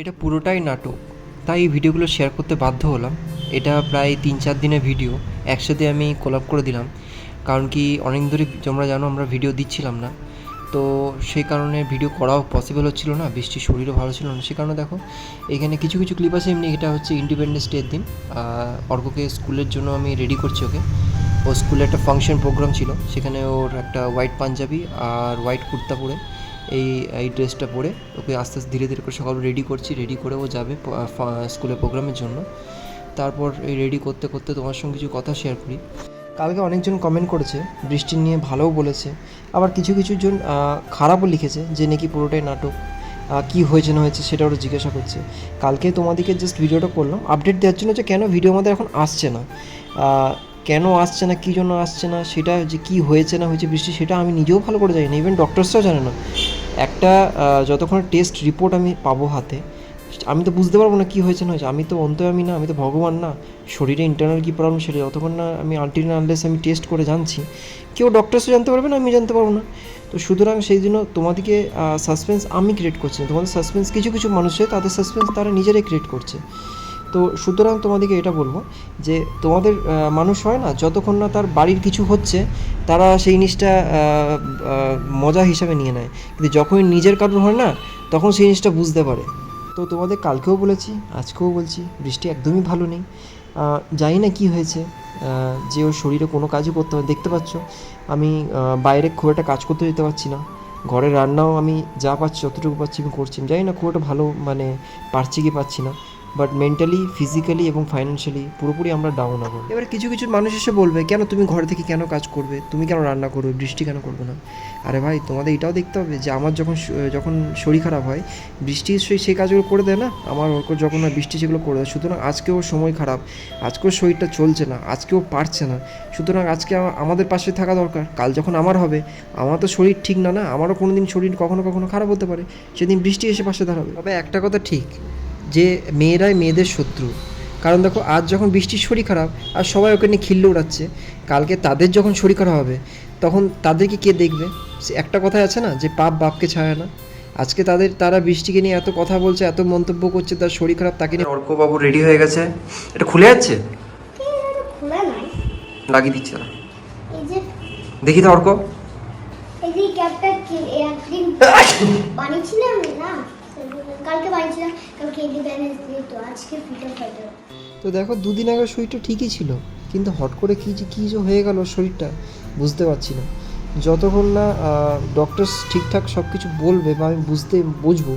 এটা পুরোটাই নাটক। তাই এই ভিডিওগুলো শেয়ার করতে বাধ্য হলাম। এটা প্রায় তিন চার দিনের ভিডিও একসাথে আমি কোলাপ করে দিলাম। কারণ কি অনেক ধরে তোমরা জানো আমরা ভিডিও দিচ্ছিলাম না। তো সেই কারণে ভিডিও করাও পসিবল হচ্ছিল না, বৃষ্টির শরীরও ভালো ছিল না। সে কারণে দেখো, এখানে কিছু কিছু ক্লিপ আছে, এমনি এটা হচ্ছে ইন্ডিপেন্ডেন্স ডের দিন। অর্ককে স্কুলের জন্য আমি রেডি করছি ওকে। ও স্কুলে একটা ফাংশন প্রোগ্রাম ছিল, সেখানে ওর একটা হোয়াইট পাঞ্জাবি আর হোয়াইট কুর্তা পরে। এই এই ড্রেসটা পরে ওকে আস্তে আস্তে ধীরে ধীরে করে সকাল রেডি করছি রেডি করে ও যাবে স্কুলের প্রোগ্রামের জন্য। তারপর এই রেডি করতে করতে তোমার সঙ্গে কিছু কথা শেয়ার করি। কালকে অনেকজন কমেন্ট করেছে, বৃষ্টি নিয়ে ভালোও বলেছে, আবার কিছু কিছু জন খারাপও লিখেছে যে নাকি পুরোটাই নাটক কি হয়েছে না হয়েছে সেটা ওরা জিজ্ঞাসা করছে। কালকে তোমাদেরকে জাস্ট ভিডিওটা করলাম আপডেট দেওয়ার জন্য যে কেন ভিডিও আমাদের এখন আসছে না। কেন আসছে না, কী জন্য আসছে না, সেটা যে কী হয়েছে না হয়েছে বৃষ্টি, সেটা আমি নিজেও ভালো করে জানি না ইভেন ডক্টরসরাও জানে না। একটা যতক্ষণ টেস্ট রিপোর্ট আমি পাবো হাতে, আমি তো বুঝতে পারব না কী হয়েছে না হয়েছে। আমি তো অন্ত আমি না, আমি তো ভগবান না। শরীরে ইন্টারনাল কী প্রবলেম সেটা, যতক্ষণ না আমি আনটিল আনলেস আমি টেস্ট করে জানছি, কেউ ডক্টরসও জানতে পারবে না, আমি জানতে পারব না। তো সুতরাং সেই জন্য তোমাদেরকে সাসপেন্স আমি ক্রিয়েট করছি তোমাদের সাসপেন্স কিছু কিছু মানুষের তাদের সাসপেন্স তারা নিজেরাই ক্রিয়েট করছে। তো সুতরাং তোমাদেরকে এটা বলব যে তোমাদের মানুষ হয় না, যতক্ষণ না তার বাড়ির কিছু হচ্ছে, তারা সেই জিনিসটা মজা হিসাবে নিয়ে নেয়। কিন্তু যখনই নিজের কারোর হয় না, তখন সেই জিনিসটা বুঝতে পারে। তো তোমাদের কালকেও বলেছি, আজকেও বলছি, বৃষ্টি একদমই ভালো নেই। জানি না কি হয়েছে যে ওর শরীরে কোনো কাজই করতে হবে দেখতে পাচ্ছ, আমি বাইরে খুব একটা কাজ করতে যেতে পারছি না। ঘরে রান্নাও আমি যা পাচ্ছি, যতটুকু পাচ্ছি আমি করছি। জানি না খুব একটা ভালো মানে পারছি কি পাচ্ছি না। বাট মেন্টালি ফিজিক্যালি এবং ফাইন্যান্সিয়ালি পুরোপুরি আমরা ডাউন হব। এবার কিছু কিছু মানুষ এসে বলবে কেন তুমি ঘরে থেকে কেন কাজ করবে? তুমি কেন রান্না করবে? বৃষ্টি কেন করবে না? আরে ভাই তোমাদের এটাও দেখতে হবে যে আমার যখন যখন শরীর খারাপ হয় বৃষ্টি সেই সেই কাজগুলো করে দেয় না? আমার ওর যখন না বৃষ্টি সেগুলো করে দেয়। সুতরাং আজকেও সময় খারাপ আজকেও শরীরটা চলছে না আজকেও পারছে না। সুতরাং আজকে আমাদের পাশে থাকা দরকার। কাল যখন আমার হবে আমার তো শরীর ঠিক না না আমারও কোনো দিন শরীর কখনো কখনো খারাপ হতে পারে। সেদিন বৃষ্টি এসে পাশে দাঁড়াবে। তবে একটা কথা ঠিক যে মেয়েরাই মেয়েদের শত্রু। কারণ দেখো আজ যখন বৃষ্টির শরীর খারাপ আর সবাই ওকে নিয়ে খিল্লে উড়াচ্ছে কালকে তাদের যখন শরীর খারাপ হবে তখন তাদেরকে কে দেখবে? সে একটা কথাই আছে না যে পাপ বাপকে ছায় না। আজকে তাদের তারা বৃষ্টিকে নিয়ে এত কথা বলছে এত মন্তব্য করছে তার শরীর খারাপ তাকে নিয়ে অর্কবাবু রেডি হয়ে গেছে? এটা খুলে যাচ্ছে? লাগিয়ে দিচ্ছে না। দেখি তো অর্ক। এই যে ক্যাপটা একদিন বানিয়েছিলাম না? কালকে কালকে তো আজকে তো দেখো, দুদিন আগে শরীরটা ঠিকই ছিল, কিন্তু হট করে কী যে কী যে হয়ে গেল শরীরটা, বুঝতে পারছি না। যতক্ষণ না ডক্টর ঠিকঠাক সব কিছু বলবে বা আমি বুঝতে বুঝব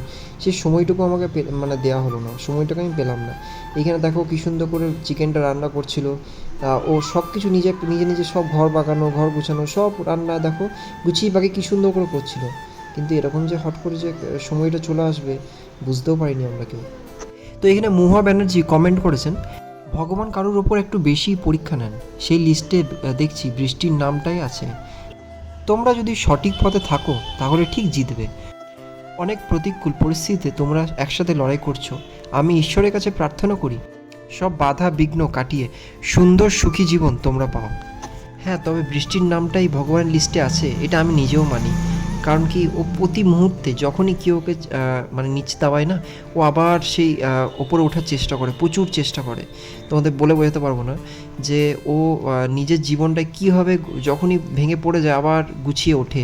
সেই সময়টুকু আমাকে মানে দেওয়া হলো না, সময়টাকে আমি পেলাম না। এখানে দেখো কী সুন্দর করে চিকেনটা রান্না করছিল ও সব কিছু নিজে নিজে নিজে সব ঘর বাগানো, ঘর গুছানো, সব রান্না দেখো, গুছিয়ে বাকি কী সুন্দর করে করছিল। কিন্তু এরকম যে হট করে যে সময়টা চলে আসবে বুঝতেও পারিনি আমরা কেউ। তো এখানে মুহা ব্যানার্জি কমেন্ট করেছেন, ভগবান কারোর ওপর একটু বেশি পরীক্ষা নেন। সেই লিস্টে দেখছি বৃষ্টির নামটাই আছে। তোমরা যদি সঠিক পথে থাকো, তাহলে ঠিক জিতবে। অনেক প্রতিকূল পরিস্থিতিতে তোমরা একসাথে লড়াই করছ। আমি ঈশ্বরের কাছে প্রার্থনা করি, সব বাধা বিঘ্ন কাটিয়ে সুন্দর সুখী জীবন তোমরা পাও। হ্যাঁ তবে বৃষ্টির নামটাই ভগবানের লিস্টে আছে, এটা আমি নিজেও মানি। কারণ কি, ও প্রতি মুহূর্তে যখনই কেউ ওকে মানে নিচে দাওয়ায় না, ও আবার সেই ওপরে ওঠার চেষ্টা করে, প্রচুর চেষ্টা করে। তোমাদের বলে বোঝাতে পারব না যে ও নিজের জীবনটায় কীভাবে যখনই ভেঙে পড়ে যায় আবার গুছিয়ে ওঠে।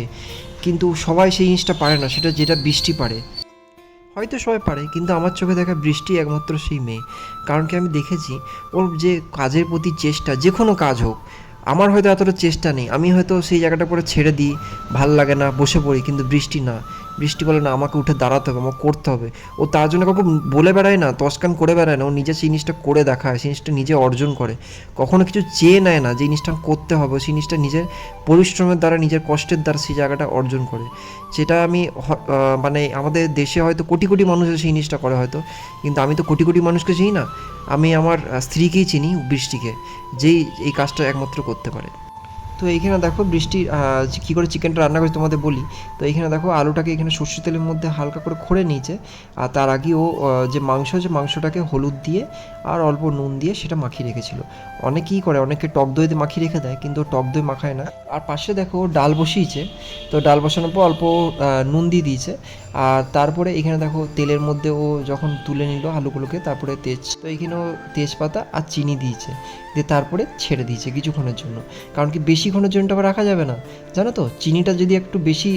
কিন্তু সবাই সেই জিনিসটা পারে না, সেটা যেটা বৃষ্টি পারে। হয়তো সবাই পারে, কিন্তু আমার চোখে দেখা বৃষ্টি একমাত্র সেই মেয়ে। কারণ কি আমি দেখেছি, ওর যে কাজের প্রতি চেষ্টা, যে কোনো কাজ হোক আমার হয়তো এতটা চেষ্টা নেই। আমি হয়তো সেই জায়গাটা পরে ছেড়ে দিই, ভালো লাগে না, বসে পড়ি, কিন্তু বৃষ্টি না। বৃষ্টি বলে না, আমাকে উঠে দাঁড়াতে হবে, আমাকে করতে হবে। ও তার জন্য কাউকে বলে বেড়ায় না, তসকান করে বেড়ায় না, ও নিজে সেই জিনিসটা করে দেখায়, সেই জিনিসটা নিজে অর্জন করে। কখনো কিছু চেয়ে নেয় না যে জিনিসটা করতে হবে, সেই জিনিসটা নিজের পরিশ্রমের দ্বারা, নিজের কষ্টের দ্বারা সেই জায়গাটা অর্জন করে। সেটা আমি মানে আমাদের দেশে হয়তো কোটি কোটি মানুষ সেই জিনিসটা করে হয়তো, কিন্তু আমি তো কোটি কোটি মানুষকে চিনি না। আমি আমার স্ত্রীকেই চিনি বৃষ্টিকে, যেই এই কাজটা একমাত্র করতে পারে। তো এইখানে দেখো বৃষ্টি কী করে চিকেনটা রান্না করে তোমাদের বলি। তো এইখানে দেখো আলুটাকে এখানে সর্ষে তেলের মধ্যে হালকা করে খড়ে নিয়েছে। আর তার আগে ও যে মাংস যে মাংসটাকে হলুদ দিয়ে আর অল্প নুন দিয়ে সেটা মাখিয়ে রেখেছিল। অনেকেই করে, অনেকে টক দই দিয়ে মাখিয়ে রেখে দেয়, কিন্তু টক দই মাখায় না। আর পাশে দেখো ডাল বসিয়েছে, তো ডাল বসানোর পর অল্প নুন দিয়ে দিয়েছে। আর তারপরে এখানে দেখো তেলের মধ্যে ও যখন তুলে নিল আলুগুলোকে, তারপরে তেজ, তো এখানেও তেজপাতা আর চিনি দিয়েছে। দিয়ে তারপরে ছেড়ে দিয়েছে কিছুক্ষণের জন্য। কারণ কি বেশিক্ষণের জন্য আবার রাখা যাবে না। জানো তো, চিনিটা যদি একটু বেশি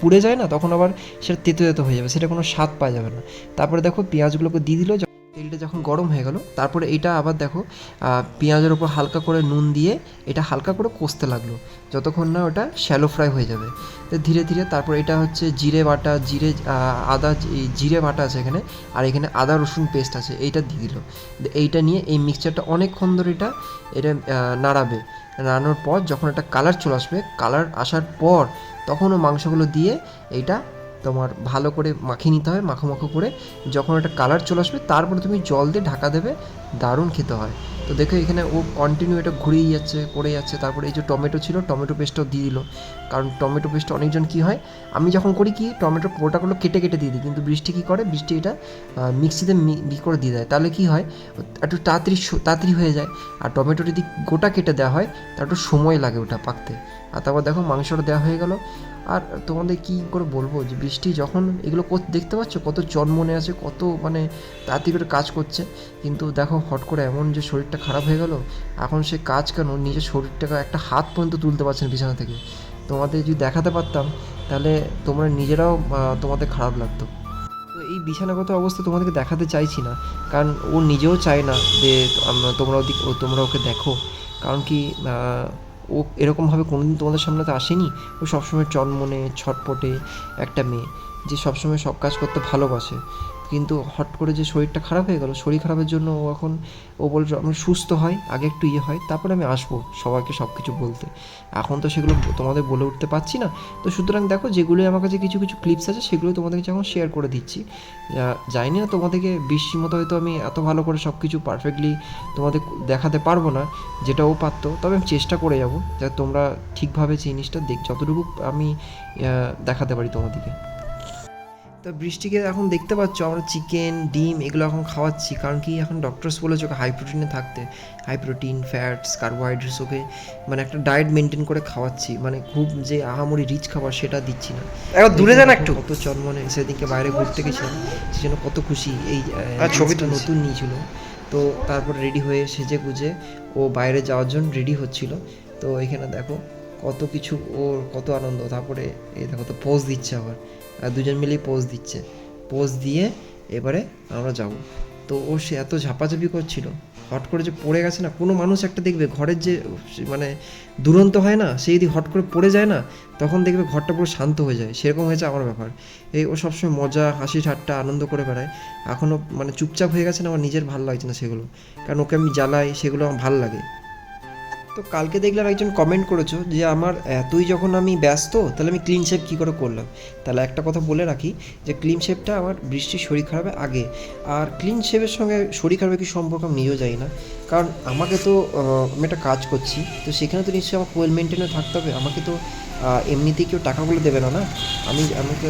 পুড়ে যায় না, তখন আবার সেটা তেতো তেতো হয়ে যাবে, সেটা কোনো স্বাদ পাওয়া যাবে না। তারপরে দেখো পেঁয়াজগুলোকে দিয়ে দিল তেলটা যখন গরম হয়ে গেল, তারপরে এটা আবার দেখো পেঁয়াজের ওপর হালকা করে নুন দিয়ে এটা হালকা করে কষতে লাগল, যতক্ষণ না ওটা শ্যালো ফ্রাই হয়ে যাবে। তো ধীরে ধীরে তারপর এটা হচ্ছে জিরে বাটা, জিরে আদা জিরে বাটা আছে এখানে, আর এখানে আদা, রসুন পেস্ট আছে, এইটা দিয়ে দিল। এইটা নিয়ে এই মিক্সচারটা অনেকক্ষণ ধরে এটা এটা নাড়াবে। নাড়ানোর পর যখন একটা কালার চলে আসবে কালার আসার পর তখনও মাংসগুলো দিয়ে এইটা তোমার ভালো করে মাখিয়ে নিতে হয়, মাখো মাখো করে। যখন একটা কালার চলে আসবে, তারপরে তুমি জল দিয়ে ঢাকা দেবে, দারুণ খেতে হয়। তো দেখো এখানে ও কন্টিনিউ এটা ঘুরিয়ে যাচ্ছে, করে যাচ্ছে। তারপরে এই যে টমেটো ছিল, টমেটো পেস্টও দিয়ে দিল। কারণ টমেটো পেস্ট অনেকজন কী হয়, আমি যখন করি কি টমেটো পোটাগুলো কেটে কেটে দিয়ে দিই। কিন্তু বৃষ্টি কী করে, বৃষ্টি এটা মিক্সিতে মি করে দিয়ে দেয়। তাহলে কী হয়, একটু তাড়াতাড়ি তাড়াতাড়ি হয়ে যায়। আর টমেটো যদি গোটা কেটে দেওয়া হয় তার একটু সময় লাগে ওটা পাকতে। আর তারপর দেখো মাংসটা দেওয়া হয়ে গেল। আর তোমাদের কি করে বলব যে বৃষ্টি যখন এগুলো দেখতে পাচ্ছ? কত জন্মনে আছে, কত মানে তাড়াতাড়ি করে কাজ করছে। কিন্তু দেখো হট করে এমন যে শরীরটা খারাপ হয়ে গেল, এখন সে কাজ কেন? নিজের শরীরটাকে একটা হাত পর্যন্ত তুলতে পারছে না বিছানা থেকে। তোমাদের যদি দেখাতে পারতাম, তাহলে তোমরা নিজেরাও তোমাদের খারাপ লাগতো। তো এই বিছানাগত অবস্থা তোমাদেরকে দেখাতে চাইছি না। কারণ ও নিজেও চায় না যে তোমরা ওদিক তোমরা ওকে দেখো। কারণ কি ও এরকমভাবে কোনোদিন তোমাদের সামনে তো আসেনি? ও সবসময় চনমনে, ছটপটে একটা মেয়ে, যে সবসময় সব কাজ করতে ভালোবাসে। কিন্তু হট করে যে শরীরটা খারাপ হয়ে গেল, শরীর খারাপের জন্য ও এখন, ও বলছে আমি সুস্থ হয়, আগে একটু ইয়ে হয়, তারপরে আমি আসব সবাইকে সব কিছু বলতে। এখন তো সেগুলো তোমাদের বলে উঠতে পারছি না। তো সুতরাং দেখো, যেগুলো আমার কাছে কিছু কিছু ক্লিপস আছে, সেগুলো তোমাদেরকে যখন শেয়ার করে দিচ্ছি। জানি না তোমাদেরকে, বৃষ্টির মতো হয়তো আমি এত ভালো করে সব কিছু পারফেক্টলি তোমাদের দেখাতে পারব না, যেটা ও পারতো, তবে আমি চেষ্টা করে যাব, যাতে তোমরা ঠিকভাবে জিনিসটা দেখ, যতটুকু আমি দেখাতে পারি তোমাদেরকে। তো বৃষ্টিকে এখন দেখতে পাচ্ছ আমরা চিকেন ডিম এগুলো এখন খাওয়াচ্ছি। কারণ কি এখন ডক্টরস বলেছে ওকে হাই প্রোটিনে থাকতে। High protein fats carbohydrates okay মানে একটা ডায়েট মেনটেন করে খাওয়াচ্ছি। মানে খুব যে আহামরি রিচ খাবার সেটা দিচ্ছি না। একবার দূরে যান একটু। কত চন্মনে সেদিনকে বাইরে ঘুরতে গেছিলাম সেজন্য কত খুশি। এই ছবি ছবিটা নতুন নিয়েছিল। তো তারপর রেডি হয়ে সেজে গুজে ও বাইরে যাওয়ার জন্য রেডি হচ্ছিল। তো এখানে দেখো কত কিছু ওর কত আনন্দ। তারপরে এই দেখো তো পোজ দিচ্ছে আবার। দুজন মিলেই পোজ দিচ্ছে। পোজ দিয়ে এবারে আমরা যাব। তো ও সে এত ঝাপাঝাপি করছিল। হট করে যে পড়ে গেছে না, কোনো মানুষ একটা দেখবে ঘরের যে মানে দুরন্ত হয় না, সে যদি হট করে পড়ে যায় না, তখন দেখবে ঘরটা পুরো শান্ত হয়ে যায়। সেরকম হয়েছে আমার ব্যাপার। এই ও সবসময় মজা, হাসি, ঠাট্টা, আনন্দ করে বেড়ায়। এখনও মানে চুপচাপ হয়ে গেছে না, আমার নিজের ভালো লাগছে না সেগুলো। কারণ ওকে আমি জ্বালাই, সেগুলো আমার ভালো লাগে। তো কালকে দেখলাম একজন কমেন্ট করেছ যে আমার এতই যখন আমি ব্যস্ত, তাহলে আমি ক্লিন শেপ কী করে করলাম? তাহলে একটা কথা বলে রাখি যে ক্লিন শেপটা আমার বৃষ্টির শরীর খারাপের আগে, আর ক্লিন শেপের সঙ্গে শরীর খারাপের কি সম্পর্ক আমি নিজেও যাই না। কারণ আমাকে তো আমি একটা কাজ করছি, তো সেখানে তো নিশ্চয়ই আমার ওয়েল মেনটেনে থাকতে হবে, আমাকে তো আহ, এমনিতেই কেউ টাকাগুলো দেবে না না? আমি আমাকে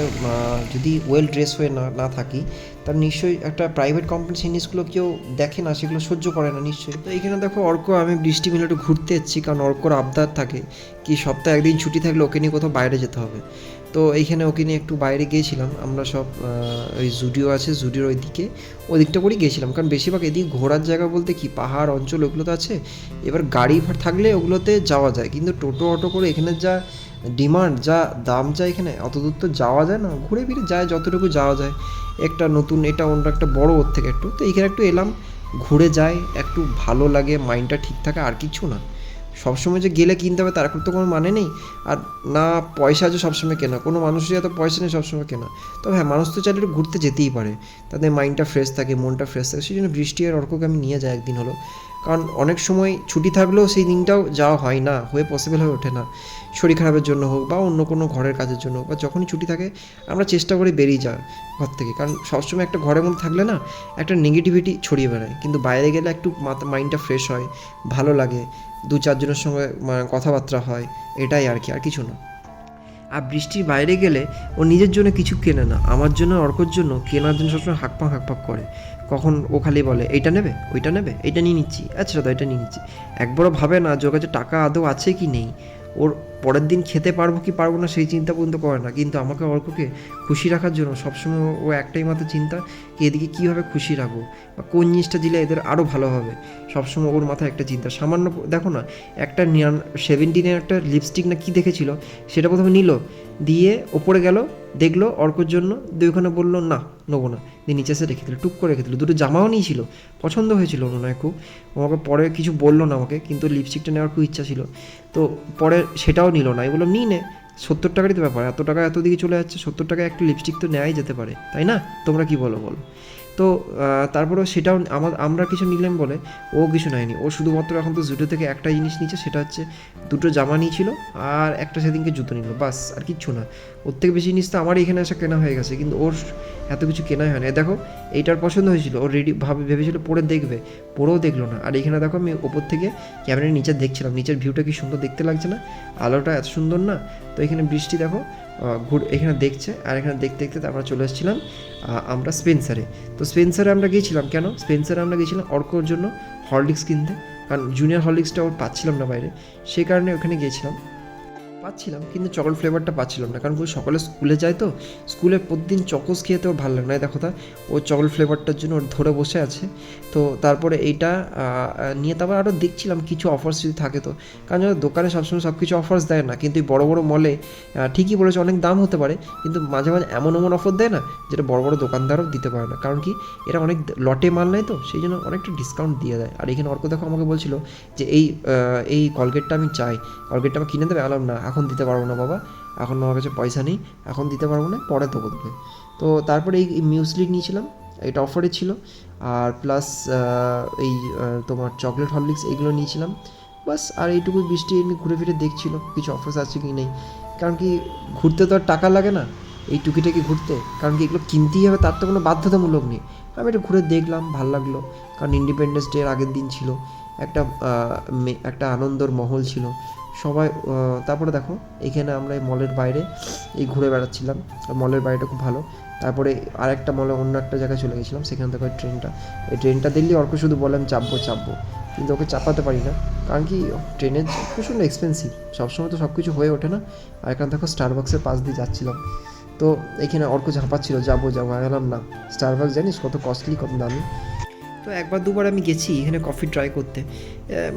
যদি ওয়েল ড্রেস হয়ে না না থাকি তার নিশ্চয়ই একটা প্রাইভেট কোম্পানি জিনিসগুলো কেউ দেখে না সেগুলো সহ্য করে না নিশ্চয়ই। তো এখানে দেখো অর্ক আমি বৃষ্টি মিলে একটু ঘুরতে এসেছি কারণ অর্কর আবদার থাকে কি সপ্তাহে একদিন ছুটি থাকলে ওকে নিয়ে কোথাও বাইরে যেতে হবে। তো এইখানে ওকে নিয়ে একটু বাইরে গিয়েছিলাম আমরা সব ওই জুডিও আছে জুডিওর ওই দিকে ওই দিকটা করেই গিয়েছিলাম কারণ বেশিরভাগ এদিকে ঘোরার জায়গা বলতে কি পাহাড় অঞ্চল ওগুলো তো আছে এবার গাড়ি থাকলে ওগুলোতে যাওয়া যায় কিন্তু টোটো অটো করে এখানে যা ডিমান্ড যা দাম যা এখানে, অত দূর তো যাওয়া যায় না। ঘুরে ফিরে যায়, যতটুকু যাওয়া যায়। একটা নতুন, এটা অন্য একটা বড় ওর থেকে একটু। তো এখানে একটু এলাম, ঘুরে যায় একটু ভালো লাগে মাইন্ডটা ঠিক থাকে, আর কিছু না। সবসময় যে গেলে কিনতে হবে, তার তো কোনো মানে নেই। আর না পয়সা আছে সবসময় কেনা। কোনো মানুষের এত পয়সা নেই, সবসময় কেনা। তবে হ্যাঁ মানুষ তো চাইলে একটু ঘুরতে যেতেই পারে। তাদের মাইন্ডটা ফ্রেশ থাকে, মনটা ফ্রেশ থাকে। সেই জন্য বৃষ্টি আর অর্ককে আমি নিয়ে যাই একদিন হলো। কারণ অনেক সময় ছুটি থাকলেও সেই দিনটাও যাওয়া হয় না, হয়ে পসিবল হয়ে ওঠে না। শরীর খারাপের জন্য হোক বা অন্য কোনো ঘরের কাজের জন্য হোক বা যখনই ছুটি থাকে, আমরা চেষ্টা করি বেরিয়ে যাওয়ার ঘর থেকে। কারণ সবসময় একটা ঘরের মধ্যে থাকলে না, একটা নেগেটিভিটি ছড়িয়ে বেড়ায়। কিন্তু বাইরে গেলে একটু মাথা মাইন্ডটা ফ্রেশ হয়, ভালো লাগে, দু চারজনের সঙ্গে কথাবার্তা হয়, এটাই আর কি, আর কিছু না। আর বৃষ্টির বাইরে গেলে ও নিজের জন্য কিছু কেনে না, আমার জন্য, অর্কর জন্য, কেনার জন্য সবসময় হাঁকপাক হাঁকপাক করে। কখন ও খালি বলে, এইটা নেবে? ওইটা নেবে? এইটা নিয়ে নিচ্ছি? আচ্ছা দাদা, এটা নিয়ে নিচ্ছি। একবারও ভাবে না যে ওর কাছে টাকা আদৌ আছে কি নেই? ওর পরের দিন খেতে পারব কি পারব না সেই চিন্তা পর্যন্ত করে না। কিন্তু আমাকে অর্ককে খুশি রাখার জন্য সবসময় ও একটাই মাত্র চিন্তা কি এদিকে কীভাবে খুশি রাখব বা কোন জিনিসটা দিলে এদের আরও ভালো হবে। সবসময় ওর মাথায় একটা চিন্তা। সামান্য দেখো না, একটা নিয়ান সেভেন্টিনের একটা লিপস্টিক না কি দেখেছিল? সেটা প্রথমে নিল, দিয়ে ওপরে গেল, দেখল অর্কর জন্য, দিয়ে ওখানে বলল, না, নেব না। দিয়ে নিচে এসে রেখে দিল, টুক করে রেখে দিল। দুটো জামাও নিয়েছিল, পছন্দ হয়েছিল ওনার খুব। আমাকে পরে কিছু বলল না আমাকে, কিন্তু লিপস্টিকটা নেওয়ার খুব ইচ্ছা ছিল। তো পরে সেটাও নিল না। এগুলো নিই নে। সত্তর টাকারই তো ব্যাপার। এত টাকা এত দিকে চলে যাচ্ছে, সত্তর টাকায় একটা লিপস্টিক তো নেওয়াই যেতে পারে। তাই না? তোমরা কি বলো বলো? তো তারপরেও সেটাও আমার আমরা কিছু নিলাম বলে ও কিছু নেয়নি। ও শুধুমাত্র এখন তো জুটো থেকে একটা জিনিস নিচ্ছে সেটা হচ্ছে দুটো জামা নিয়েছিল আর একটা সেদিনকে জুতো নিল, বাস, আর কিচ্ছু না। ওর থেকে বেশি জিনিস তো আমার এখানে এসে কেনা হয়ে গেছে, কিন্তু ওর এত কিছু কেনাই হয় না দেখো, এইটার পছন্দ হয়েছিল, ও রেডি ভাবে ভেবেছিল পরে দেখবে, পরেও দেখল না। আর এখানে দেখো আমি ওপর থেকে ক্যামেরার নিচে দেখছিলাম, নিচের ভিউটা কি সুন্দর দেখতে লাগছে না? আলোটা এত সুন্দর না? তো এখানে বৃষ্টি দেখো ঘুর, এখানে দেখছে, আর এখানে দেখতে দেখতে তারপর চলে এসেছিলাম আমরা স্পেন্সারে তো স্পেন্সারে আমরা গিয়েছিলাম কেন? স্পেন্সারে আমরা গিয়েছিলাম অর্কর জন্য হরলিক্স কিনতে, কারণ জুনিয়র হরলিক্সটা ওর পাচ্ছিলাম না বাইরে সেই কারণে ওখানে গিয়েছিলাম। পাচ্ছিলাম কিন্তু চকলেট ফ্লেভারটা পাচ্ছিলাম না। কারণ ওই সকালে স্কুলে যায় তো স্কুলে প্রতিদিন চকোস খেতে ওর ভালো লাগে না। দেখো তা ও চকলেট ফ্লেভারটার জন্য ওর ধরে বসে আছে। তো তারপরে এইটা নিয়ে তারপর আরও দেখছিলাম কিছু অফার্স যদি থাকে তো। কারণ জানো, দোকানে সবসময় সব কিছু অফার্স দেয় না। কিন্তু এই বড় বড় মলে ঠিকই বলেছে অনেক দাম হতে পারে। কিন্তু মাঝে মাঝে এমন এমন অফার দেয় না যেটা বড় বড় দোকানদারও দিতে পারে না। কারণ কি এরা অনেক লটে মাল নেয় তো সেই জন্য অনেকটা ডিসকাউন্ট দিয়ে দেয়। আর এখানে অর্ক দেখো আমাকে বলছিল যে এই এই কলগেটটা আমি চাই। কলগেটটা আমি কিনে দেবে? আলাম না এখন দিতে পারব না বাবা। এখন আমার কাছে পয়সা নেই, এখন দিতে পারব না, পরে দেবো তোকে তো তারপরে এই মিউসলি নিয়েছিলাম, এটা অফারে ছিল। আর প্লাস এই তোমার চকলেট হরলিক্স এইগুলো নিয়েছিলাম। বাস, আর এইটুকু বৃষ্টি এমনি ঘুরে ফিরে দেখছিল কিছু অফার্স আছে কি নেই। কারণ কি, ঘুরতে তো আর টাকা লাগে না, এই টুকিটাকি ঘুরতে। কারণ কি, এগুলো কিনতেই হবে, তার তো কোনো বাধ্যতামূলক নেই। আমি এটা ঘুরে দেখলাম, ভালো লাগল। কারণ ইন্ডিপেন্ডেন্স ডে এর আগের দিন ছিল। একটা একটা আনন্দর মহল ছিল। সবাই তারপরে দেখো, এখানে আমরা এই মলের বাইরে এই ঘুরে বেড়াচ্ছিলাম। মলের বাইরেটা খুব ভালো। তারপরে আরেকটা মলে অন্য একটা জায়গায় চলে গেছিলাম, সেখান থেকে ট্রেনটা এই ট্রেনটা দেখলে অর্ক শুধু বলে আমি চাপবো চাপবো। কিন্তু ওকে চাপাতে পারি না। কারণ কি ট্রেনের প্রচণ্ড এক্সপেন্সিভ সবসময় তো সব কিছু হয়ে ওঠে না। আর এখানে দেখো স্টারবাক্সের পাশ দিয়ে যাচ্ছিলাম। তো এখানে অর্ক ঝাঁপাচ্ছিল, যাব যাব। আমি বললাম, না স্টারবাক্স জানিস কত কস্টলি কত দামি? তো একবার দুবার আমি গেছি এখানে কফি ট্রাই করতে।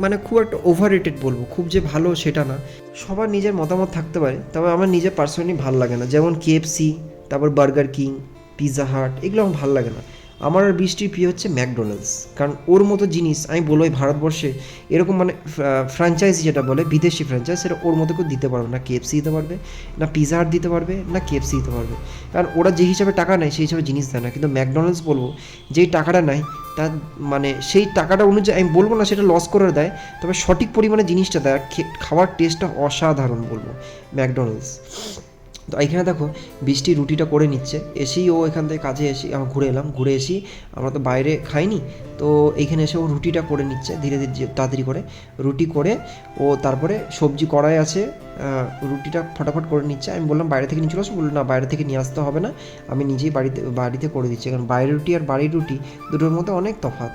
মানে খুব একটা ওভার রেটেড বলব, খুব যে ভালো সেটা না। সবার নিজের মতামত থাকতে পারে, তবে আমার নিজের পার্সোনালি ভালো লাগে না। যেমন কেএফসি তারপর বার্গার কিং পিৎজা হাট এগুলো আমার ভালো লাগে না। আমার আর বৃষ্টির প্রিয় হচ্ছে ম্যাকডোনাল্ডস। কারণ ওর মতো জিনিস আমি বলোই ভারতবর্ষে এরকম মানে ফ্র্যাঞ্চাইজি যেটা বলে, বিদেশি ফ্র্যাঞ্চাইজ সেটা ওর মতো কেউ দিতে পারবে না। কেএফসি দিতে পারবে, না পিৎজা হাট দিতে পারবে, না কেএফসি দিতে পারবে। কারণ ওরা যে হিসাবে টাকা নেয়, সেই হিসাবে জিনিস দেয় না। কিন্তু ম্যাকডোনাল্ডস বলব, যেই টাকাটা নেয়, তার মানে সেই টাকাটা অনুযায়ী, আমি বলব না সেটা লস করে দেয়, তবে সঠিক পরিমাণে জিনিসটা দেয় খাওয়ার টেস্টটা অসাধারণ বলব ম্যাকডোনাল্ডস। তো এখানে দেখো, বৃষ্টি রুটিটা করে নিচ্ছে। এসেই ও এখান থেকে কাজে এসে, আমরা ঘুরে এলাম। ঘুরে এসি আমরা তো বাইরে খাইনি, তো এইখানে এসে ও রুটিটা করে নিচ্ছে ধীরে ধীরে তাড়াতাড়ি করে। রুটি করে ও তারপরে সবজি কড়াই আছে রুটিটা ফটাফট করে নিচ্ছে। আমি বললাম, বাইরে থেকে নিয়ে চলে আসো? বলল, না, বাইরে থেকে নিয়ে আসতে হবে না। আমি নিজেই বাড়িতে বাড়িতে করে দিচ্ছি। কারণ বাইরের রুটি আর বাড়ির রুটি দুটোর মধ্যে অনেক তফাৎ।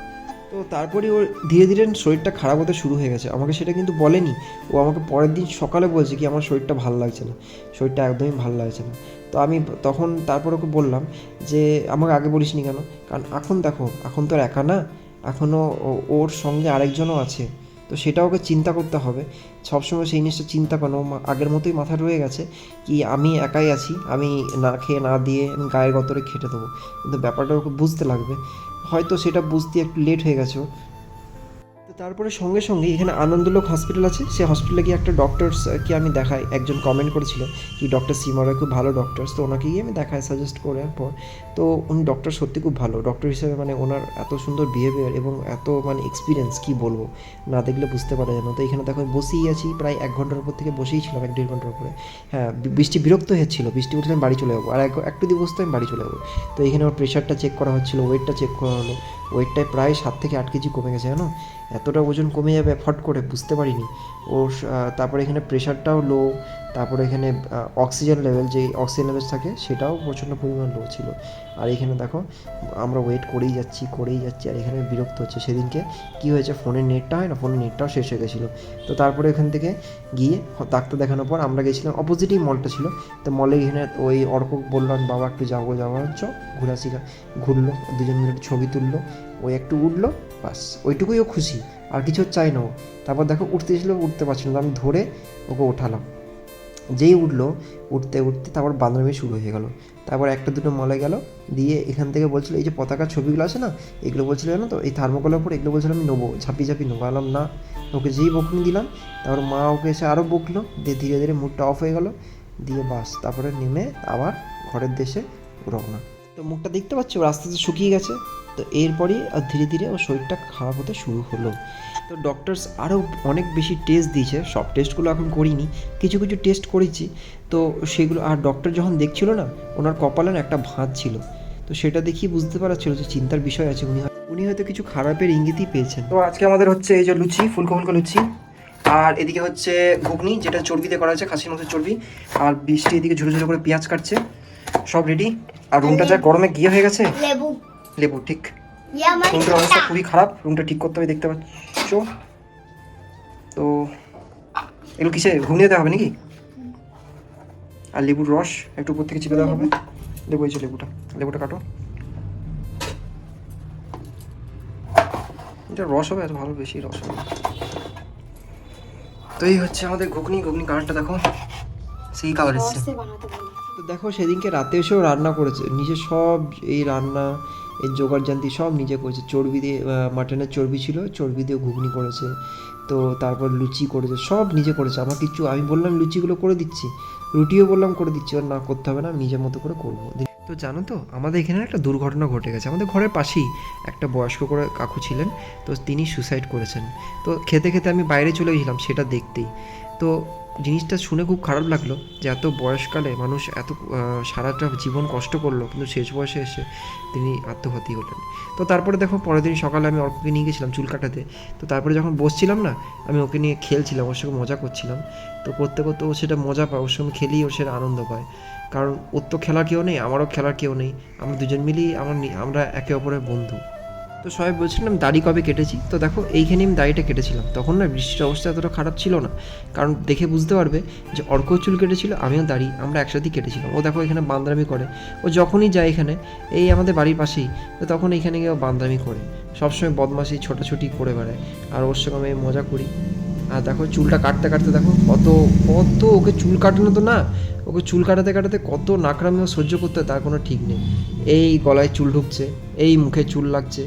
তো তারপরে ওর ধীরে ধীরে শরীরটা খারাপ হতে শুরু হয়ে গেছে। আমাকে সেটা কিন্তু বলেনি। ও আমাকে পরের দিন সকালে বলছে কি, আমার শরীরটা ভালো লাগছে না। শরীরটা একদমই ভালো লাগছে না। তো আমি তখন তারপর ওকে বললাম যে, আমাকে আগে বলিসনি কেন? কারণ এখন দেখো, এখন তো আর একা না এখনও ওর সঙ্গে আরেকজনও আছে। তো সেটা ওকে চিন্তা করতে হবে। সবসময় সেই জিনিসটা চিন্তা মা- আগের মতোই মাথা রয়ে গেছে কি, আমি একাই আছি, আমি না খেয়ে না দিয়ে আমি গায়ের গতরে খেটে দেবো। কিন্তু ব্যাপারটা ওকে বুঝতে লাগবে। হয়তো সেটা বুঝতে একটু লেট হয়ে গেছে। তারপরে সঙ্গে সঙ্গে এখানে আনন্দলোক হসপিটাল আছে। সেই হসপিটালে গিয়ে একটা ডক্টরসকে আমি দেখাই। একজন কমেন্ট করেছিল কি ডক্টর সিমারা খুব ভালো ডক্টরস তো ওনাকে গিয়ে আমি দেখাই সাজেস্ট করার পর। তো উনি ডক্টর সত্যি খুব ভালো। ডক্টর হিসেবে মানে ওনার এত সুন্দর বিহেভিয়ার এবং এত মানে এক্সপিরিয়েন্স কি বলব? না দেখলে বুঝতে পারা যায় না। তো এখানে দেখো বসেই আছি, প্রায় এক ঘণ্টার উপর থেকে বসেই ছিলাম, এক দেড় ঘণ্টার উপরে। হ্যাঁ বৃষ্টি বিরক্ত হচ্ছিল। বৃষ্টি উঠলে আমি বাড়ি চলে যাব। আর এক একটু দিয়ে বসতে আমি বাড়ি চলে যাব। তো এখানে ওর প্রেশারটা চেক করা হচ্ছিল ওয়েটটা চেক করা হলো। ওয়েটটায় প্রায় সাত থেকে আট কেজি কমে গেছে, জানো? এতটা ওজন কমে যাবে ফট করে, বুঝতে পারিনি। ও তারপরে এখানে প্রেশারটাও লো তারপরে এখানে অক্সিজেন লেভেল যে অক্সিজেন লেভেল থাকে, সেটাও প্রচণ্ড পরিমাণ লো ছিল। আর এখানে দেখো, আমরা ওয়েট করেই যাচ্ছি করেই যাচ্ছি, আর এখানে বিরক্ত হচ্ছে সেদিনকে। কি হয়েছে? ফোনের নেটটা হয় না? ফোনের নেটটাও শেষ হয়ে গেছিল। তো তারপরে এখান থেকে গিয়ে ডাক্তার দেখানোর পর আমরা গেছিলাম অপোজিটেই মলটা ছিল। তো মলে এখানে ওই অর্ক বললাম, বাবা, একটু যাব যাব চ ঘুরাছি ঘুরলো, দুজন মিলে ছবি তুললো। ওই একটু উঠল, বাস। ওইটুকুই ও খুশি, আর কিছু চাই না ও। তারপর দেখো উঠতেছিল উঠতে পারছিল না, আমি ধরে ওকে ওঠালাম। যেই উঠল, উঠতে উঠতে তারপর বান্দরামি শুরু হয়ে গেল। তারপর একটা দুটো মলে গেল, দিয়ে এখান থেকে বলছিল, এই যে পতাকার ছবিগুলো আছে না, এগুলো বলছিল জানো তো, এই থার্মোকলের উপর এগুলো বলছিল আমি নেব ঝাঁপি ঝাঁপি নেব। বললাম, না। ওকে যেই বকুনি দিলাম, তারপর মা ওকে এসে আরও বকলো, দিয়ে ধীরে ধীরে মুডটা অফ হয়ে গেল, দিয়ে বাস, তারপরে নেমে আবার ঘরের দেশে রওনা। তো মুখটা দেখতে পাচ্ছ? আস্তে শুকিয়ে গেছে। তো এরপরই আর ধীরে ধীরে ওর শরীরটা খারাপ হতে শুরু হলো। তো ডক্টরস আরও অনেক বেশি টেস্ট দিয়েছে সব টেস্টগুলো এখন করিনি কিছু কিছু টেস্ট করেছি। তো সেগুলো আর ডক্টর যখন দেখছিল না ওনার কপালে না একটা ভাঁজ ছিল। তো সেটা দেখিয়ে বুঝতে পারছিল যে চিন্তার বিষয় আছে উনি হয়- উনি হয়তো কিছু খারাপের ইঙ্গিতই পেয়েছেন। তো আজকে আমাদের হচ্ছে এই যে লুচি ফুলকো ফুলকো লুচি আর এদিকে হচ্ছে ঘুগনি যেটা চর্বিতে করা আছে খাসির মতো চর্বি আর বৃষ্টি এদিকে ঝুড়ো ঝুড়ো করে পেঁয়াজ কাটছে। সব রেডি আর রুমটা যা গরমে গিয়ে হয়ে গেছে? লেবু। লেবু ঠিক? রুমটার অবস্থা খুবই খারাপ রুমটা ঠিক করতে হবে দেখতে পাচ্ছ? তো এগুলো কিসে ঘুমিয়ে দেওয়া হবে নাকি? আর লেবুর রস একটু উপর থেকে চিপে দেওয়া হবে। লেবু হয়েছে লেবুটা লেবুটা কাটো। এটা রস হবে এত ভালো বেশি রস হবে তো এই হচ্ছে আমাদের ঘুগনি ঘুগনি কালারটা দেখো। সেই কালার এসছে। তো দেখো সেদিনকে রাতে এসেও রান্না করেছে নিজে সব এই রান্না এই জোগাড় জান্তি সব নিজে করেছে। চর্বি দিয়ে মাটনের চর্বি ছিল, চর্বি দিয়ে ঘুগনি করেছে। তো তারপর লুচি করেছে, সব নিজে করেছে। আমার কিছু, আমি বললাম লুচিগুলো করে দিচ্ছি, রুটিও বললাম করে দিচ্ছি। আর না করতে হবে না আমি নিজের মতো করে করব। তো জানো তো, আমাদের এখানে একটা দুর্ঘটনা ঘটে গেছে। আমাদের ঘরের পাশেই একটা বয়স্ক করে কাকু ছিলেন, তো তিনি সুসাইড করেছেন। তো খেতে খেতে আমি বাইরে চলে গেছিলাম সেটা দেখতেই। তো জিনিসটা শুনে খুব খারাপ লাগল যে এত বয়সকালে মানুষ এত সারাটা জীবন কষ্ট করল, কিন্তু শেষ বয়সে এসে তিনি আত্মঘাতী হলেন। তো তারপরে দেখো পরের দিন সকালে আমি অর্ককে নিয়ে গেছিলাম চুল কাটাতে। তো তারপরে যখন বসছিলাম না, আমি ওকে নিয়ে খেলছিলাম, ওর সঙ্গে মজা করছিলাম। তো করতে করতে ও সেটা মজা পায়, ওর সঙ্গে খেলেই ও সেটা আনন্দ পায়। কারণ ওর তো খেলার কেউ নেই, আমারও খেলার কেউ নেই। আমরা দুজন মিলেই, আমার আমরা একে অপরের বন্ধু। তো সবাই বলছিলাম, দাড়ি কবে কেটেছি? তো দেখো এইখানে আমি দাড়িটা কেটেছিলাম। তখন না বৃষ্টির অবস্থা এতটা খারাপ ছিল না। কারণ দেখে বুঝতে পারবে যে অর্ক চুল কেটেছিল, আমিও দাড়ি, আমরা একসাথেই কেটেছিলাম। ও দেখো এখানে বান্দরামি করে। ও যখনই যায় এখানে, এই আমাদের বাড়ির পাশেই, তো তখন এখানে গিয়ে বান্দরামি করে। সবসময় বদমাশি, ছোটাছুটি করে বেড়ায়। আর ওর সঙ্গে আমি মজা করি। আর দেখো, চুলটা কাটতে কাটতে দেখো, কত কত ওকে চুল কাটানো তো না, ওকে চুল কাটাতে কাটাতে কত নাকরামিও সহ্য করতে তার কোনো ঠিক নেই। এই গলায় চুল ঢুকছে, এই মুখে চুল লাগছে।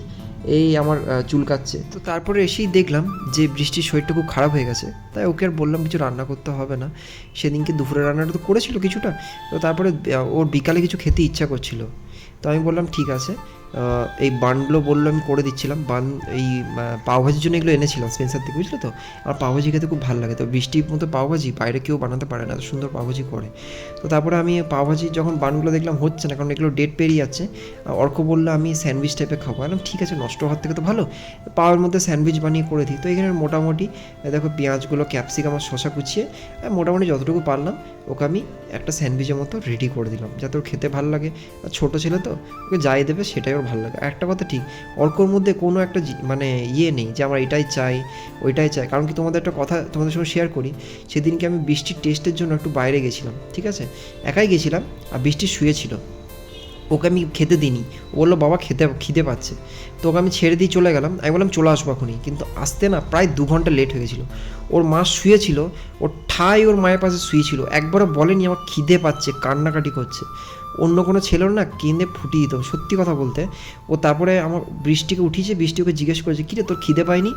এই আমার চুল কাচ্ছে তো তারপরে এসেই দেখলাম যে বৃষ্টির শরীরটা খুব খারাপ হয়ে গেছে। তাই ওকে আর বললাম কিছু রান্না করতে হবে না। সেদিনকে দুপুরে রান্নাটা তো করেছিল কিছুটা। তো তারপরে ওর বিকালে কিছু খেতে ইচ্ছা করছিল। তো আমি বললাম, ঠিক আছে। এই বানগুলো বলল, আমি করে দিচ্ছিলাম। বান এই পাওভাজির জন্য এগুলো এনেছিলাম, স্পেন্সার থেকে, বুঝলে তো? আর পাওভাজি খেতে খুব ভালো লাগে। তো বৃষ্টির মতো পাওভাজি বাইরে কেউ বানাতে পারে না সুন্দর পাওভাজি করে। তো তারপরে আমি পাওভাজি যখন বানগুলো দেখলাম হচ্ছে না, কারণ এগুলো ডেট পেরিয়ে যাচ্ছে অর্ক বলল, আমি স্যান্ডউইচ টাইপের খাব। বললাম, ঠিক আছে, নষ্ট হওয়ার থেকে তো ভালো। পাওয়ার মধ্যে স্যান্ডউইচ বানিয়ে করে দিই। তো এখানে মোটামুটি দেখো, পেঁয়াজগুলো, ক্যাপসিকাম আর শশা কুচিয়ে মোটামুটি যতটুকু পারলাম, ওকে আমি একটা স্যান্ডউইচের মতো রেডি করে দিলাম, যাতে ওর খেতে ভালো লাগে। আর ছোটো ছেলে তো, ওকে যাই দেবে, সেটাই ওর ভালো লাগে। একটা কথা ঠিক অর্কর মধ্যে কোনো একটা মানে ইয়ে নেই যে আমার এটাই চাই, ওইটাই চাই। কারণ কি তোমাদের একটা কথা, তোমাদের সঙ্গে শেয়ার করি, সেদিনকে আমি বৃষ্টির টেস্টের জন্য একটু বাইরে গেছিলাম, ঠিক আছে? একাই গেছিলাম আর বৃষ্টি শুয়েছিল। ওকে আমি খেতে দিইনি। ও বলল, বাবা, খেতে, খিদে পাচ্ছে। তো ওকে আমি ছেড়ে দিয়ে চলে গেলাম। আমি বললাম, চলে আসব এখনই। কিন্তু আসতে না প্রায় দু ঘণ্টা লেট হয়ে গেছিল। ওর মা শুয়েছিল, ওর ঠাই ওর মায়ের পাশে শুয়েছিল। একবারও বলেনি, আমার খিদে পাচ্ছে, কান্নাকাটি করছে। অন্য কোনো ছেলের না কেঁদে ফুটিয়ে দিত, সত্যি কথা বলতে। ও তারপরে আমার বৃষ্টিকে উঠিয়েছে, বৃষ্টি ওকে জিজ্ঞেস করেছে কিরে তোর খিদে পায়নি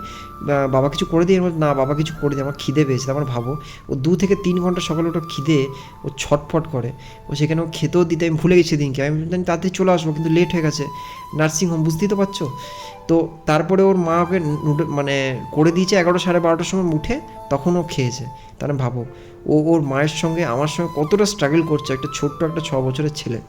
বাবা কিছু করে দিয়ে না, বাবা কিছু করে দিয়ে আমার খিদে পেয়েছে, আমার ভাবো। ও দু থেকে তিন ঘণ্টা সকালে ওটা খিদে, ও ছটফট করে। ও সেখানে ও খেতেও দিতে, আমি ভুলে গেছি দিনকে। আমি জানি তাড়াতাড়ি চলে আসব, কিন্তু লেট হয়ে গেছে। নার্সিংহোম বুঝতেই তো পারছ? তো তারপরে ওর মা ওকে মানে করে দিয়েছে, এগারোটা সাড়ে বারোটার সময় উঠে, তখন ও খেয়েছে। তাহলে ভাবো ও ওর মায়ের সঙ্গে আমার সঙ্গে কতটা স্ট্রাগল করছে একটা ছোট্ট একটা ছ বছরের ছেলে।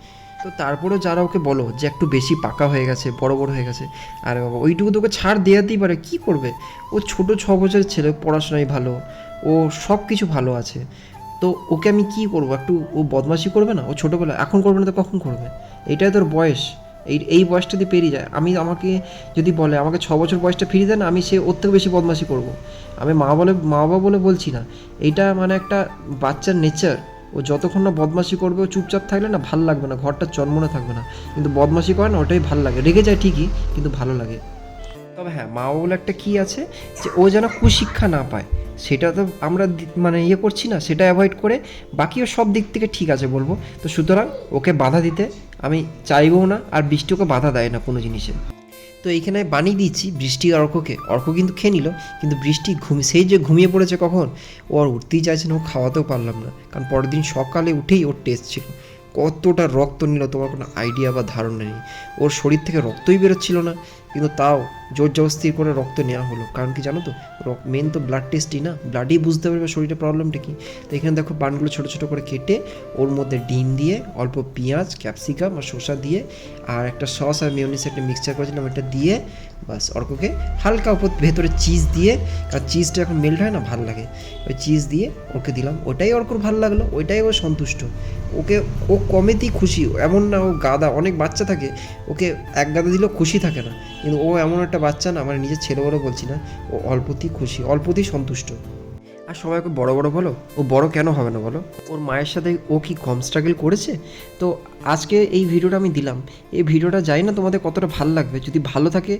তো তারপরেও যারা ওকে বলো যে একটু বেশি পাকা হয়ে গেছে, বড় বড় হয়ে গেছে, আরে বাবা, ওইটুকু তোকে ছাড় দেওয়াতেই পারে, কি করবে? ও ছোট ছ বছরের ছেলে পড়াশোনায় ভালো, ও সব কিছু ভালো আছে। তো ওকে আমি কি করব? একটু ও বদমাশি করবে না? ও ছোটোবেলা এখন করবে না তো কখন করবে? এটাই তোর বয়স। এই এই বয়সটা যদি পেরিয়ে যায়, আমি আমাকে যদি বলে, আমাকে ছ বছর বয়সটা ফিরিয়ে দেন, আমি সে ওর থেকে বেশি বদমাশি করব। আমি মা বলে, মা বাবা বলে বলছি না। এইটা মানে একটা বাচ্চার নেচার। ও যতক্ষণ না বদমাশি করবে, ও চুপচাপ থাকলে না ভালো লাগবে না, ঘরটা চনমনে থাকবে না। কিন্তু বদমাশি করে না, ওটাই ভালো লাগে। রেগে যায় ঠিকই, কিন্তু ভালো লাগে। তবে হ্যাঁ মা বাবা বলে একটা কী আছে? যে ও যেন কুশিক্ষা না পায়। সেটা তো আমরা মানে ইয়ে করছি না, সেটা অ্যাভয়েড করে বাকিও সব দিক থেকে ঠিক আছে বলব। তো সুতরাং ওকে বাধা দিতে আমি চাইবও না, আর বৃষ্টি ওকে বাধা দেয় না কোনো জিনিসে। তো এইখানে বানিয়ে দিচ্ছি বৃষ্টি আর অর্ককে। অর্ক কিন্তু খেয়ে নিল, কিন্তু বৃষ্টি ঘুম, সেই যে ঘুমিয়ে পড়েছে কখন, ও আর উঠতেই চাইছে না, ও খাওয়াতেও পারলাম না। কারণ পরের দিন সকালে উঠেই ওর টেস্ট ছিল। কতটা রক্ত নিল, তোমার কোনো আইডিয়া বা ধারণা নেই। ওর শরীর থেকে রক্তই বেরোচ্ছিল না। কিন্তু তাও জোর জবস্তি করে রক্ত নেওয়া হলো। কারণ কি জানো তো? মেন তো ব্লাড টেস্টই না? ব্লাডই বুঝতে পারবে শরীরের প্রবলেমটা কি? তো এখানে দেখো বানগুলো ছোটো ছোটো করে কেটে ওর মধ্যে ডিম দিয়ে অল্প পেঁয়াজ ক্যাপসিকাম আর শসা দিয়ে আর একটা সস আর মিউনিস একটা মিক্সচার করেছিলাম এটা দিয়ে বাস অর্ককে হালকা উপর ভেতরে চিজ দিয়ে আর চিজটা এখন মেল্ট হয় না, ভালো লাগে। ওই চিজ দিয়ে ওকে দিলাম। ওটাই অর্কর ভালো লাগল, ওইটাই ও সন্তুষ্ট। ওকে, ও কমেতেই খুশি, এমন না ও গাদা, অনেক বাচ্চা থাকে, ওকে এক গাদা দিলেও খুশি থাকে না। কিন্তু ও এমন একটা বাচ্চা না আমার নিজের ছেলে বলে বলছি না, ও অল্পতেই খুশি, অল্পতেই সন্তুষ্ট। আর সবাই ওকে বড় বড় বলো? ও বড় কেন হবে না বলো? ওর মায়ের সাথে ও কি কম স্ট্রাগল করেছে? তো আজকে এই ভিডিওটা আমি দিলাম। এই ভিডিওটা জানি না তোমাদের কতটা ভালো লাগবে। যদি ভালো থাকে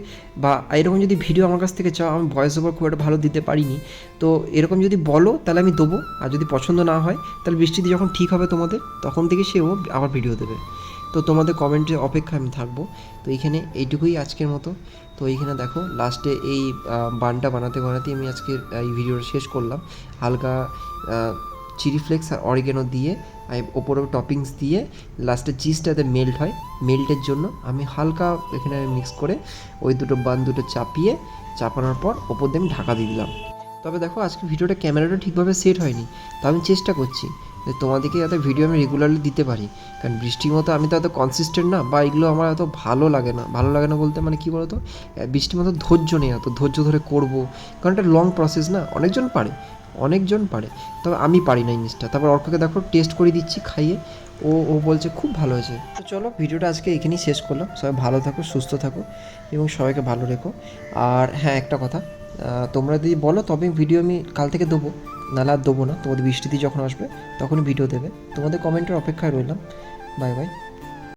বা এরকম যদি ভিডিও আমার কাছ থেকে চাও, আমি ভয়েস ওভার খুব একটা ভালো দিতে পারিনি। তো এরকম যদি বলো, তাহলে আমি দেবো। আর যদি পছন্দ না হয়, তাহলে বৃষ্টিতে যখন ঠিক হবে তোমাদের, তখন থেকে সেও আবার ভিডিও দেবে। তো তোমাদের কমেন্টের অপেক্ষায় আমি থাকব। তো এইখানে এইটুকুই আজকের মতো। তো এইখানে দেখো লাস্টে এই বানটা বানাতে বানাতে আমি আজকের এই ভিডিওটা শেষ করলাম। হালকা চিলি ফ্লেক্স আর অরিগেনো দিয়ে ওপরে টপিংস দিয়ে লাস্টে চিজটাতে মেল্ট হয়। মেল্টের জন্য আমি হালকা এখানে মিক্স করে ওই দুটো বান দুটো চাপিয়ে, চাপানোর পর ওপর দিয়ে আমি ঢাকা দিয়ে দিলাম। তবে দেখো, আজকে ভিডিওটা ক্যামেরাটা ঠিকভাবে সেট হয়নি। তো আমি চেষ্টা করছি। যে তোমাদেরকে যাতে ভিডিও আমি রেগুলারলি দিতে পারি। কারণ বৃষ্টির মতো আমি তো এত কনসিস্টেন্ট না, বা এগুলো আমার এত ভালো লাগে না। ভালো লাগে না বলতে মানে কী বলতো? বৃষ্টির মতো ধৈর্য নেই এত, ধৈর্য ধরে করব। কারণ এটা লং প্রসেস না, অনেকজন পারে অনেকজন পারে। তবে আমি পারি না জিনিসটা। তারপর অর্ককে দেখো টেস্ট করে দিচ্ছি খাইয়ে। ও ও বলছে, খুব ভালো হয়েছে। তো চলো ভিডিওটা আজকে এখানেই শেষ করলাম। সবাই ভালো থাকো, সুস্থ থাকো, এবং সবাইকে ভালো রেখো। আর হ্যাঁ একটা কথা তোমরা যদি বলো তবে ভিডিও আমি কাল থেকে দেবো। আর দেবো না, তোমাদের বৃষ্টিতে যখন আসবে তখনই ভিডিও দেবে। তোমাদের কমেন্টের অপেক্ষায় রইলাম। Bye bye